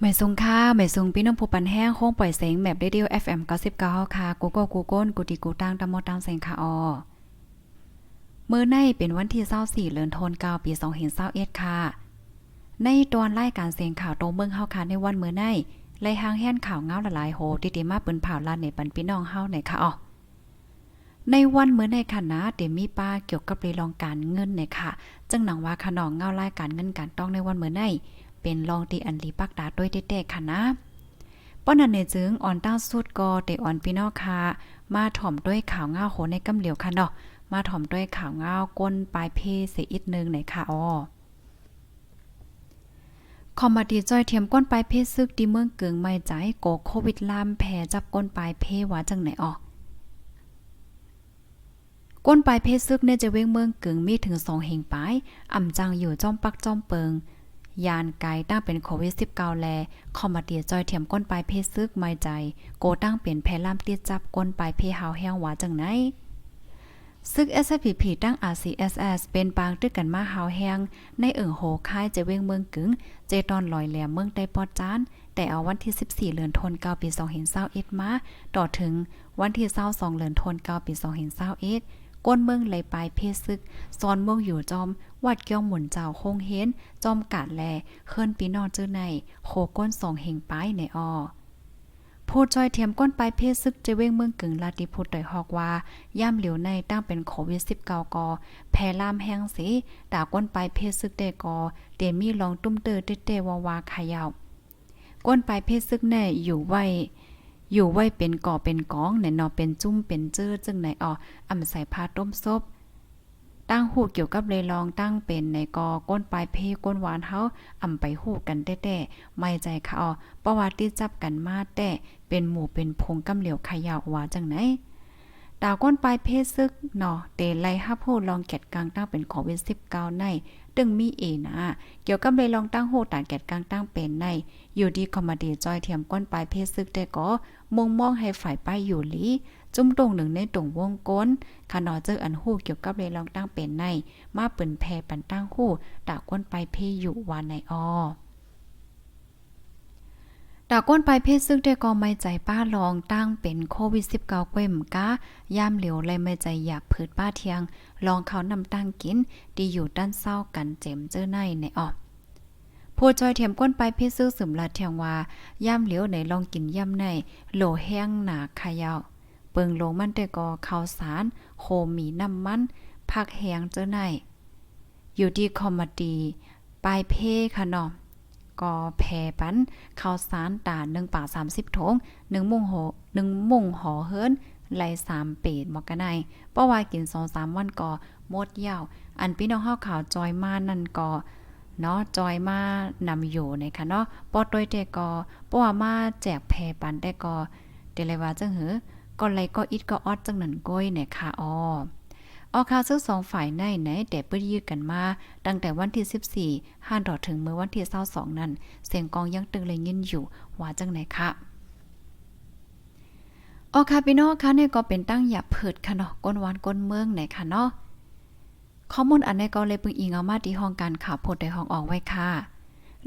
ไม่ทรงค่าไม่ทรงพี่น้องผู้ปันแห้งโค้งปล่อยเสียงแบบเรดิโอ FM 99ค่ะกูก็กูก้นกูตีกูตั้งตามมตังเสียงค่ะออมื้อในเป็นวันที่24เดือนธันวาคมปี2021ค่ะ ในตอนรายการเสียงข่าวโตเมืองเฮาค่ะในวันเมื้อในไล่หางแห่นข่าวเงาละลายโหติติมาเปิ้นเผาลานในปันพี่น้องเฮาในค่ะออในวันเมื้อในค่ะเดมีป้าเกี่ยวกับเรื่องการเงินในค่ะ จึงหนังว่าขนองเงารายการเงินการต้องในวันเมื้อใน เป็นรองตีอันลีปักดาด้วยเต้ๆค่ะนะป้อนนันในจึงอ่อนต้าสุดก็เตอ่อนพี่นอค่ะมาถ่อมด้วยข่าวเงาโหในกำเหลียวค่ะเนาะมาถ่อมด้วยข่าวเงาก้นปลายเพเสียอีกนึงในค่ะอ้อคอมมาดีจ้อยเทียมก้นปลายเพศซึกดีเมืองเกิงไม่ใจโกโควิดลามแพร่จับก้นปลายเพว่าจังไหนออกก้นปลายเพศซึกเนี่ยจะเว้งเมืองเกิงมีถึงสองเฮงปลายอ่ำจังอยู่จ้อมปักจ้อมเปิง ยานไกตั้งเป็นโควิด19แลคอมมาเดียจอยเทียมก้นปลายเพศซึกไม่ใจ โกตั้งเป็นแพล่ามเตี้ยจับก้นปลายเพหาวแห้งหวาจังไหนซึก SPP ตั้ง RCSS เป็นปางตึกกันมาหาวแห้งในเอิงโหค่ายจะเว้งเมืองกึงเจตอนลอยแหลมเมืองได้ปอดจาน แต่เอาวันที่ 14เดือนธันวาคมปี2021มา ต่อถึงวันที่22เดือนธันวาคมปี2021 ก้นเมืองไหลปลายเพศซึกซอนเมืองอยู่จอม วัดเกี้ยวหมุนเจ้าคงเห็น จอมกาดแลเคินปีนอนเจอในโคก้นสองเฮงป้ายในออผู้จอยเทียมก้นปลายเพศซึกจะเว้งเมืองกึ่งลาติพุทธไดฮอกว่าย่ามเหลียวในตั้งเป็นโควิด19กอแพร่ลามแห้งสิด่าก้นปลายเพศซึกได้กอเดมีลองตุ้มเตอเตๆวาวาขายาวก้นปลายเพศซึกแน่อยู่ไว้ อยู่ไว้เป็นก่อเป็นกองในนอเป็นจุ้มเป็นเจื้อจึงในอออำใส่ผ้าต้มซบตั้งหูเกี่ยวกับเลยลองตั้งเป็นในกอก้นปลายเพก้นหวานเฮาอำไปหูกันแต้ๆไม่ใจค่ะออประวัติจับกันมาแต่เป็นหมู่เป็นพงกำเหลียวขยาวว่าจังไหน ดาวก้นปลายเพศซึกเนาะเตไลฮับโหลองแกดกลางตั้งเป็นโควิด19ในตึงมีเอนะเกี่ยวกับเลยลองตั้งโหตานแกดกลางตั้งเป็นใน อยู่ดีคอมมาดีจอยเทียมก้นปลายเพศซึกแต่ก็มงมองให้ฝ่ายป้ายอยู่หลีจุ้มตรงหนึ่งในตรงวงก้นขนอเจออันหู้เกี่ยวกับเลยลองตั้งเป็นใน มาเปิ่นแพรปันตั้งหู้ตาก้นไปเพศอยู่วานในออ ดาก้นไปเพศซึกได้ก็ไม่ใจป้าลองตั้งเป็นโควิด 19เก้มกะย่ามเหลียวเลยไม่ใจอยากผืดป้าเทียง ลองเขานำตั้งกิน ดีอยู่ด้านเศร้ากันเจ็มเจอในในออผู้จอยเทียมก้นไปเพศซึกสืมลาเทียงว่าย่ามเหลียวในลองกินย่ำในโหลแห้งหนาขยาวเปิงลงมันแต่ก็ข้าวสารโคมีน้ำมันผักแห้งเจ้าในอยู่ดีคอมมดีปลายเพค่ะเนาะ ก็แพปันข้าวสารตา1ป่า30ถง1มุงโห1มุงหอเฮิรนไหล3เป็ดมอกกะไนเพราะว่ากิน2-3วันก็หมดยาวอันพี่น้องเฮาข่าวจอยมานั่นก็เนาะจอยมานำอยู่นะคะเนาะปอต้ยแต่ก็เพราะว่ามาแจกแพปันแต่ก็เดเลยว่าจังหือก็ไรก็อิดก็ออดจังนั้นก้อยเนี่ยค่ะอ้อ ออกข่าวซึ่งสองฝ่ายในไหนแต่เปิ้ยืดกันมา ตั้งแต่วันที่ 14ห้าดอถึงเมื่อวันที่22นั้น เสียงกองยังตึงเลยยินอยู่ ว่าจังไหนคะออค่ะพี่น้องคะเนี่ยก็เป็นตั้งหยับเผิดค่ะเนาะก้นหวานก้นเมืองไหนค่ะเนาะข้อมูลอันนี้ก็เลยปึงอิงเอามาที่ห้องการข่าวโพดได้ห้องออกไว้ค่ะ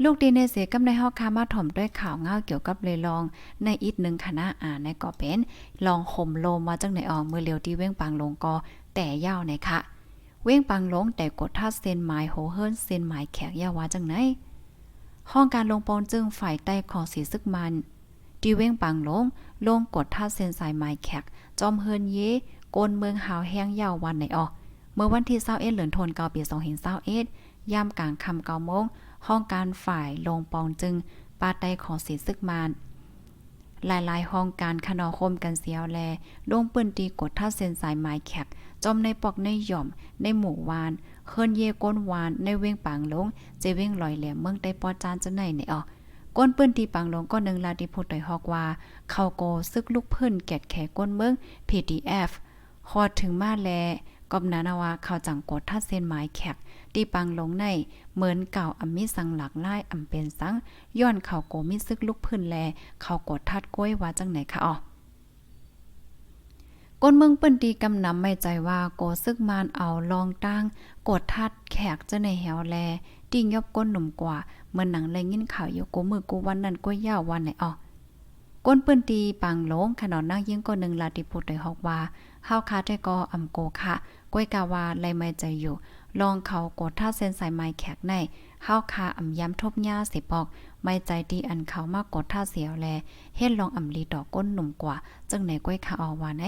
ลูกดีในเสกำในห้องคามาถ่อมด้วยข่าวเงาเกี่ยวกับเลยลอง ในอีกหนึ่งคณะอ่านในก็เป็น ลองห่มลมมาจังไหนออกมือเลียวที่เว้งปางลงก็ แต่ยาวในค่ะเว้งปังลงแต่กดท่าเซนหมายโหเฮิรนเซนหมายแขกยาวาจังไหนห้องการลงปอนจึงฝ่ายใต้ของสีซึกมันดีเว้งปังลงลงกดท่าเซนสายหมายแขก จอมเฮิรนเยโกนเมืองหาวแห้งยาววันไหนออเมื่อวันที่21เอ็ดเหลือนธันวาคมปี2021ยามกลางค่ำ9โมงห้องการฝ่ายลงปองจึงปาใต้ของสีซึกมันหลายๆ ห้องการขนอคมกันเสียวแลลงปืนตีกดท่าเซนสายหมายแขก จอมในปอกในหย่อม ในหมู่วานเคินเยก้นวาน ในเว้งปางลงเจเว้งลอยแหลมเมืองได้ปอจานจะไหนในออก้นปื้นตีปังลงก็นึงลาดิพุดตอยฮอกว่า เขาโกซึกลูกพื้นแกดแขก้นเมือง PDF ฮอดถึงมาแลกอบนานาวาเขาจังกดทัดเส้นหมายแขกตีปังลงในเหมือนเก่าอำมิสังหลักไล่อำเป็นสังย้อนเขาโกมิซึกลูกพื้นแล เขากดทัดก้วยว่าจังไหนคะอ๋อ ก้นเมืองเปิ้นตีกำนำไม่ใจว่าโกซึกมานเอาลองตั้งกดทัดแขกจะในแหวแลติ่งยอบก้นหนุ่มกว่าเมื่อหนังเลยยินข่าวอยู่กูมือกูวันนั้นกูยาววันไหนออก้นปืนตีปังหลงขนอนนั่งยิ่งก็หนึ่งลาติพุทธได้ฮอกว่าเฮาคาได้ก็อำโกค่ะก้วยกาวาไลไม่ใจอยู่ ลองเขากดท่าเส้นสายไม้แขกในเฮาคาอำย้ำทบหญ้าสิปอก ไม่ใจดีอันเขามากกดท่าเสียวแลเฮ็ดลองอำลีดอกก้นหนุ่มกว่า จึงไหนก้วยขาออวานไอ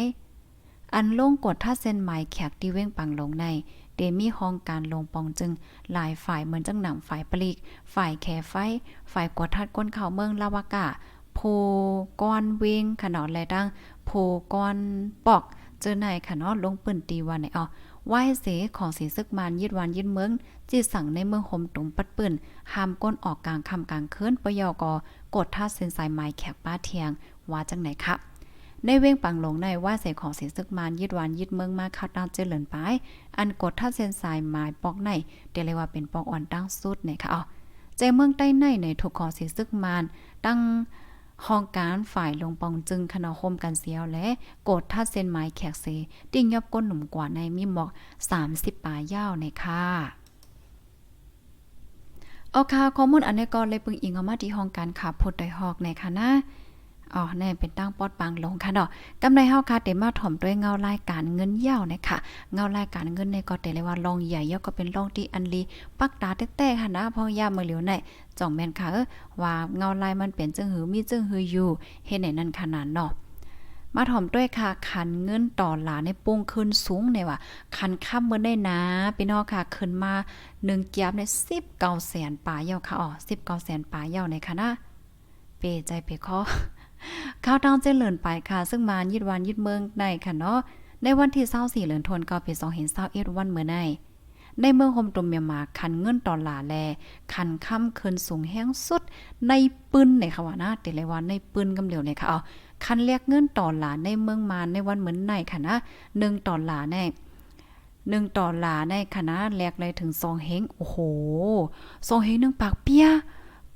อันลงกดท่าเส้นไม้แขกที่เว้งปังลงในเดมีห้องการลงปองจึง หลายฝ่ายเหมือนจังหนำฝ่ายปลีก ฝ่ายแคไฟ ฝ่ายกดทัดก้นเขาเมืองลาวากาโพก้อนเวงขนอดแลดังโพก้อนปอก เจอในขนอดลงปืนตีวันไหนอ๋อไหว้เสของสีซึกมานยิดวันยิดเมืองจีสั่งในเมืองหมตุมปัดปืนห้ามก้นออกกลางคำกลางคืนปยอกอกดท่าเส้นสายไม้แขกป้าเทียง ว่าจังไหนคะ ในเว้งปังหลงในว่าเสของเสีซึกมานยิดวันยิดเมืองมาคัดดาวเจริญไป อันกดท่าเส้นสายไม้ปอกในเดี๋ยวเรียกว่าเป็นปอกอ่อนตั้งสุดเนี่ยค่ะอ๋อใจเมืองใต้ในในถูกของสีซึกมานตั้งห้องการฝ่ายลงปองจึงคณะคมกันเสียวและกดท่าเส้นไม้แขกเซติ้งยอบก้นหนุ่มกว่าในมีหมอก 30ปลายาวในค่ะเอาค่ะข้อมูลอันนี้ก็เลยปึงอิงเอามาที่ห้องการขาพดไดฮอกในค่ะนะ อ๋อแน่เป็นตั้งปอดปังลงค่ะเนาะกำไรเฮาค่ะเตมาถ่อมด้วยเงารายการเงินเยานะคะเงารายการเงินในก็เตเลยว่าลองใหญ่ยก็เป็นลองที่อันลีปักตาแต้ๆค่ะนะพอยามมื้อเหลียวในจ่องแม่นค่ะเออว่าเงาลายมันเป็นจึงหือมีจึงหืออยู่เฮ็ดไหนนั่นขนาดเนาะมาถ่อมด้วยค่ะคันเงินต่อหลาในปุ้งขึ้นสูงเนี่ยว่าคันค่ำเมื่อได้นะพี่น้องค่ะขึ้นมา1เกียบใน19แสนปลายเยาค่ะอ๋อ19แสนปลายเยาในค่ะนะเปใจเปคอ ข้าวตางเจริญไปค่ะ ซึ่งมายิดวันยิดเมืองในค่ะเนาะในวันที่24เดือนธันวาคมปี2021วันเมื่อในในเมืองโฮมตุมเมียมาคันเงินดอลลาร์แล คันค่ำคืนสูงแห้งสุด ในปืนในค่ะว่านะแต่ลวันในปืนกำเหลียวเนี่ยค่ะเอาคันเรียกเงินดอลลาร์ในเมืองมาในวันเหมือนในค่ะนะ1ดอลลาร์ใน1ดอลลาร์ในคณะแลกเลยถึง2เฮงโอ้โห2เฮง1ปากเปีย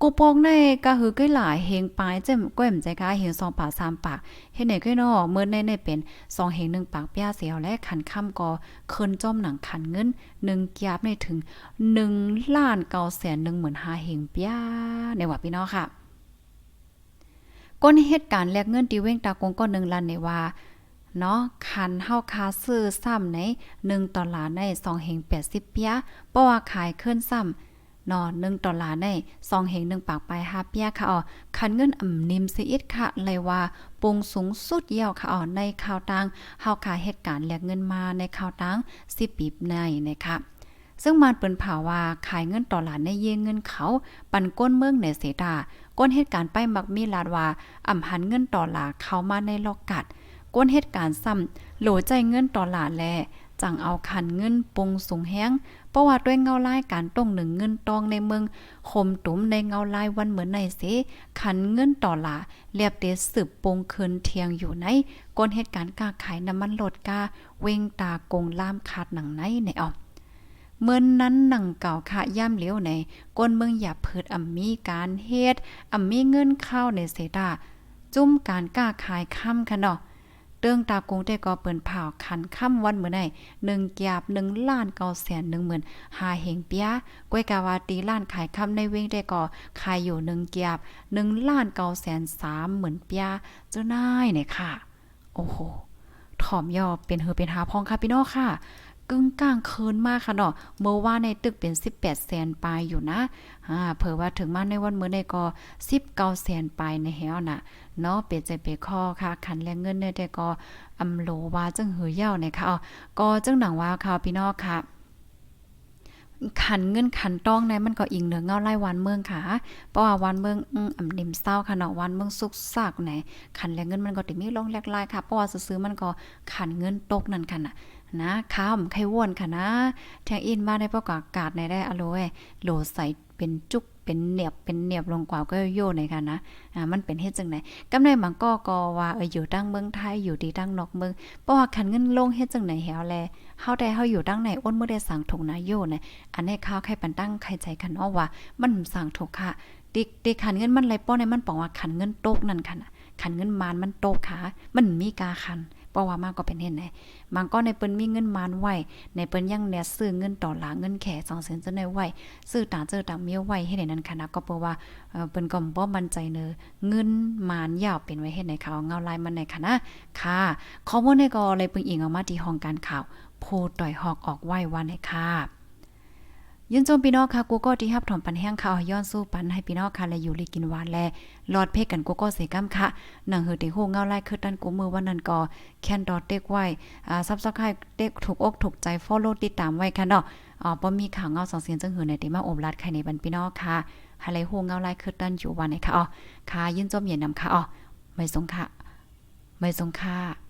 กูปองในก็คือก้หลายเฮงปลายเจ้มก้มใจกาเฮงสองปากสามปากเฮ็ดไหนก้นอเมื่อในในเป็นสองเฮงหนึ่งปากเปียเสียวและขันค่ำก็เคินจ้อมหนังขันเงินหนึ่งกียบในถึงหนึ่งล้านเก้าแสนหนึ่งหมื่นห้าเฮงเปียในว่าพี่น้องค่ะก้นเหตุการณ์แลกเงินตีเว้งตากงก็หนึ่งล้านในว่าเนาะคันเฮาคาซื้อซ้ำใน1ดอลลาร์ใน2เฮง80เปียเพราะว่าขายขึ้นซ้ำ นอหนึ่งดอลลาร์ในซองเหงหนึ่งปากไปฮาเปียค่ะอ๋อคันเงินอ่ำนิมซีอิดค่ะเลยว่าปงสูงสุดเยี่ยวค่ะอ๋อในข่าวตังเฮาค่ะเหตุการณ์แลกเงินมาในข่าวตัง10ปีในนะคะซึ่งมันเปิ้นผ่าว่าขายเงินดอลลาร์ในเยเงินเขา ปันก้นเมืองในเสดาก้นเหตุการณ์ไปมักมีลาดว่าอ่ำหันเงินดอลลาร์เข้ามาในลอกกัด ก้นเหตุการณ์ซ้ำโหลใจเงินดอลลาร์แลจังเอาคันเงินปงสูงแห้ง ราะว่าด้วยเงาลายการต้องหนึ่งเงินตองในเมืองคมตุ้มในเงาลายวันเหมือนในเสคันเงินต่อลาเรียบเดสืบปงคืนเทียงอยู่ในก้นเหตุการณ์กาขายน้ำมันลดกาเวงตากงล่ามขาดหนังในในออเมื่อนนั้นหนังเก่าค่ะย่ำเหลียวในก้นเมืองอย่าเพิดอ่ำมีการเฮ็ดอ่ำมีเงินเข้าในเสดาจุ้มการกล้าขายค่ำค่ะเนาะ เรื่องตากงได้ก็เปิ้นเผาคันค่ำวันเมื่อไหน1กยาบ1ล้าน9แสน1หมื่น5เฮงเปียก้วยกาวาตีล้านขายค่ำในเว้งได้ก็ขายอยู่1กยาบ1ล้าน9แสน3หมื่นเปียเจ้านายเนี่ยค่ะ โอ้โหถ่อมยอเป็นเฮอเป็นหาพองค่ะพี่น้องค่ะ กึ่งกลางคืนมากค่ะเนาะเมื่อว่าในตึกเป็น 18แสนปลายอยู่นะอ่าเผื่อว่าถึงมาในวันมื้อในก็19แสนปลายในแฮวน่ะเนาะเป็นใจเปข้อค่ะคันแลงเงินเนี่ยแต่ก็อำโลว่าจังหือเย่าเนี่ยค่ะอ๋อก็จังหนังว่าค่ะพี่น้องค่ะขันเงินขันต้องในมันก็อิงเหนือเงาไล่วันเมืองค่ะ เพราะว่าวันเมืองอืออำนิมเศร้าค่ะเนาะวันเมืองสุกซากไหนขันแลเงินมันก็ติมีลงแลกลายค่ะ เพราะว่าซื้อมันก็ขันเงินตกนั่นค่ะน่ะ นะข้ามไข่ว่นค่ะนะแทงอินมาได้ประกากาศในได้อโลเอโหลใส่เป็นจุกเป็นเนียบเป็นเนียบลงกว่าก็โยในค่ะนะอ่ามันเป็นเฮ็ดจังไหนกำในมังก็ก็ว่าเอออยู่ตั้งเมืองไทยอยู่ที่ตั้งนอกเมืองเพราะว่าคันเงินลงเฮ็ดจังไหนแฮวแลเฮาได้เฮาอยู่ตั้งในอ้นเมื่อได้สั่งถูกนายโยนะอันนี้ข้าวไข่ปันตั้งไข่ใจคันเนาะว่า มันสั่งถูกค่ะดิดิขันเงินมันไหลป้อในมันบอกว่าขันเงินโตกนั่นค่ะขันเงินมานมันโตกค่ะมันมีกาคัน เพราะว่ามากก็เป็นเห็นไหนบางก็ในเปิ้นมีเงินมานไว้ในเปิ้นยังเนซื้อเงินต่อหลาเงินแขสองเซนจะในไว้ซื้อต่างเจอต่างเมียไว้ให้ในนั้นค่ะนะก็เพราะว่าเปิ้นก็บ่มั่นใจเนอเงินมานยาวเป็นไว้เฮ็ดในข่าวเงาลายมันในค่ะนะค่ะข้อมูลในก็เลยเปิ้นอิงออกมาที่ห้องการข่าวโพต่อยหอกออกไว้วันในค่ะ ยินจมพี่น้องค่ะกูก็ที่ฮับถอมปันแห้งข่าวย้อนสู้ปันให้พี่น้องค่ะและอยู่ลีกินหวานแลหลอดเพกกันกูก็เสกัมค่ะหนังหือติโฮเงาไล่คือตันกูมือวันนั้นก็แคนดอทเต็กไว้อ่าซับสไครต์เต็กถูกอกถูกใจ follow ติดตามไว้ค่ะเนาะอ๋อบ่มีข่าวเงาสองเสียงจังหือในติมาอบรัดใครในบันพี่น้องค่ะให้เลยโฮเงาไล่คือตันอยู่วันไหนค่ะอ๋อค่ะยินจมเย็นนำค่ะอ๋อไม่สงค่ะไม่สงค่ะ